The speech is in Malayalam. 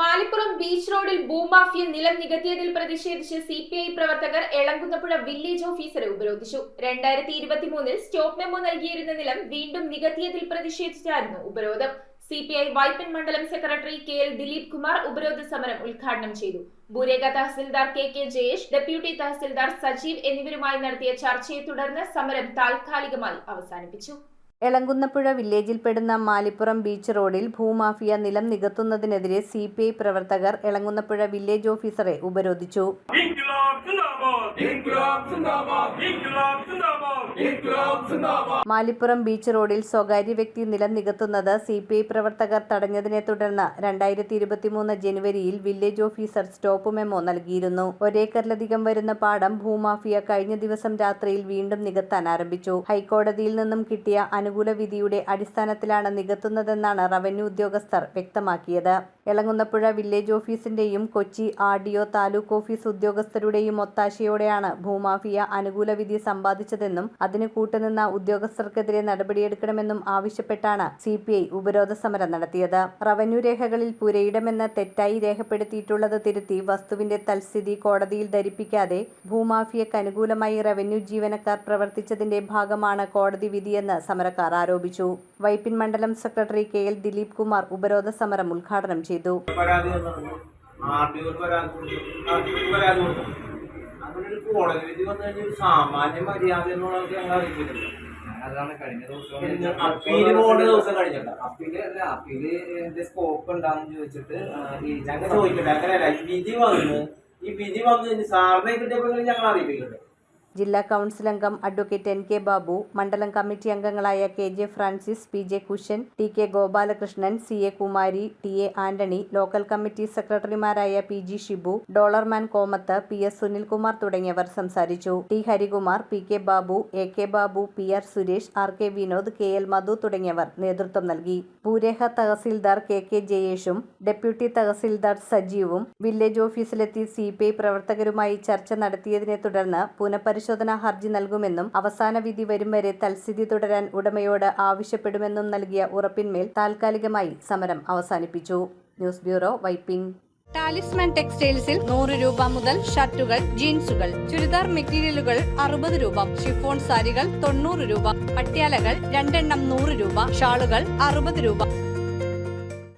മാലിപ്പുറം ബീച്ച് റോഡിൽ ഭൂമാഫിയ നിലം നികത്തിയതിൽ പ്രതിഷേധിച്ച് സി പി ഐ പ്രവർത്തകർ എളങ്കുന്നപ്പുഴ വില്ലേജ് ഓഫീസറെ ഉപരോധിച്ചു. രണ്ടായിരത്തി ഇരുപത്തിമൂന്നിൽ സ്റ്റോപ്പ് മെമ്മോ നൽകിയിരുന്ന നിലം വീണ്ടും നികത്തിയതിൽ പ്രതിഷേധിച്ചായിരുന്നു ഉപരോധം. സി പി ഐ വൈപ്പിൻ മണ്ഡലം secretary K L Dileep Kumar ഉപരോധ സമരം ഉദ്ഘാടനം ചെയ്തു. ബുരേഗ tahsildar K K Jayesh deputy tahsildar Sajeev എന്നിവരുമായി നടത്തിയ ചർച്ചയെ തുടർന്ന് സമരം താൽക്കാലികമായി അവസാനിപ്പിച്ചു. എളങ്കുന്നപ്പുഴ വില്ലേജിൽപ്പെടുന്ന മാലിപ്പുറം ബീച്ച് റോഡിൽ ഭൂമാഫിയ നിലം നികത്തുന്നതിനെതിരെ സി പി ഐ പ്രവർത്തകർ എളങ്കുന്നപ്പുഴ വില്ലേജ് ഓഫീസറെ ഉപരോധിച്ചു. മാലിപ്പുറം ബീച്ച് റോഡിൽ സ്വകാര്യ വ്യക്തി നിലം നികത്തുന്നത് സി പി ഐ പ്രവർത്തകർ തടഞ്ഞതിനെ തുടർന്ന് രണ്ടായിരത്തി ഇരുപത്തിമൂന്ന് ജനുവരിയിൽ വില്ലേജ് ഓഫീസർ സ്റ്റോപ്പ് മെമ്മോ നൽകിയിരുന്നു. ഒരേക്കറിലധികം വരുന്ന പാടം ഭൂമാഫിയ കഴിഞ്ഞ ദിവസം രാത്രിയിൽ വീണ്ടും നികത്താൻ ആരംഭിച്ചു. ഹൈക്കോടതിയിൽ നിന്നും കിട്ടിയ അനുകൂല വിധിയുടെ അടിസ്ഥാനത്തിലാണ് നികത്തുന്നതെന്നാണ് റവന്യൂ ഉദ്യോഗസ്ഥർ വ്യക്തമാക്കിയത്. Elamkunnapuzha village ഓഫീസിന്റെയും Kochi R D O taluk office ഉദ്യോഗസ്ഥരുടെയും ഒത്താശയോടെയാണ് ഭൂമാഫിയ അനുകൂല വിധി സമ്പാദിച്ചതെന്നും അതിന് കൂട്ടുനിന്ന ഉദ്യോഗസ്ഥർക്കെതിരെ നടപടിയെടുക്കണമെന്നും ആവശ്യപ്പെട്ടാണ് സി പി ഐ ഉപരോധ സമരം നടത്തിയത്. റവന്യൂ രേഖകളിൽ പുരയിടമെന്ന് തെറ്റായി രേഖപ്പെടുത്തിയിട്ടുള്ളത് തിരുത്തി വസ്തുവിന്റെ തൽസ്ഥിതി കോടതിയിൽ ധരിപ്പിക്കാതെ ഭൂമാഫിയക്ക് അനുകൂലമായി റവന്യൂ ജീവനക്കാർ പ്രവർത്തിച്ചതിന്റെ ഭാഗമാണ് കോടതി വിധിയെന്ന് സമരക്കാർ ആരോപിച്ചു. വൈപ്പിൻ മണ്ഡലം secretary K L Dileep Kumar ഉപരോധ സമരം ഉദ്ഘാടനം ചെയ്തു. ഒരു സാമാന്യ മര്യാദ എന്നുള്ളത് ഞങ്ങൾ അതാണ് കഴിഞ്ഞ ദിവസം അപ്പീൽ പോകേണ്ട ദിവസം കഴിഞ്ഞില്ല അപ്പീൽ അല്ല അപ്പീൽ എന്റെ സ്കോപ്പ് ഉണ്ടാന്ന് ചോദിച്ചിട്ട് ഞങ്ങൾ ചോദിക്കട്ടെ. അങ്ങനെയല്ല ഈ വിധി വന്ന്. ഈ വിധി വന്ന് സാറിനെ കിട്ടിയപ്പോഴെങ്കിലും ഞങ്ങൾ അറിയിപ്പിക്കട്ടെ. ജില്ലാ കൗൺസിൽ അംഗം അഡ്വക്കേറ്റ് എൻ കെ ബാബു മണ്ഡലം കമ്മിറ്റി അംഗങ്ങളായ K J Francis P J Kushan T K Gopalakrishnan C A Kumari T A Antony local committee സെക്രട്ടറിമാരായ പി ജി ഷിബു ഡോളർമാൻ കോമത്ത് പി എസ് സുനിൽകുമാർ തുടങ്ങിയവർ സംസാരിച്ചു. T Harikumar P K Babu A K Babu P R Suresh R K Vinod K L Madhu തുടങ്ങിയവർ നേതൃത്വം നൽകി. ഭൂരേഖ തഹസിൽദാർ കെ കെ ജയേഷും ഡെപ്യൂട്ടി തഹസിൽദാർ സജീവും വില്ലേജ് ഓഫീസിലെത്തി സി പി ഐ പ്രവർത്തകരുമായി ചർച്ച നടത്തിയതിനെ തുടർന്ന് പുനഃപരിശോധനാ ഹർജി നൽകുമെന്നും അവസാന വിധി വരും വരെ തൽസ്ഥിതി തുടരാൻ ഉടമയോട് ആവശ്യപ്പെടുമെന്നും നൽകിയ ഉറപ്പിന്മേൽ താൽക്കാലികമായി സമരം അവസാനിപ്പിച്ചു. ന്യൂസ് ബ്യൂറോ വൈപ്പിംഗ് ടാലിസ്മാൻ ടെക്സ്റ്റൈൽസിൽ നൂറ് രൂപ മുതൽ ഷർട്ടുകൾ ജീൻസുകൾ ചുരിദാർ മെറ്റീരിയലുകൾ അറുപത് രൂപ ഷിഫോൺ സാരികൾ തൊണ്ണൂറ് രൂപ പട്യാലകൾ രണ്ടെണ്ണം നൂറ് രൂപ ഷാളുകൾ അറുപത് രൂപ.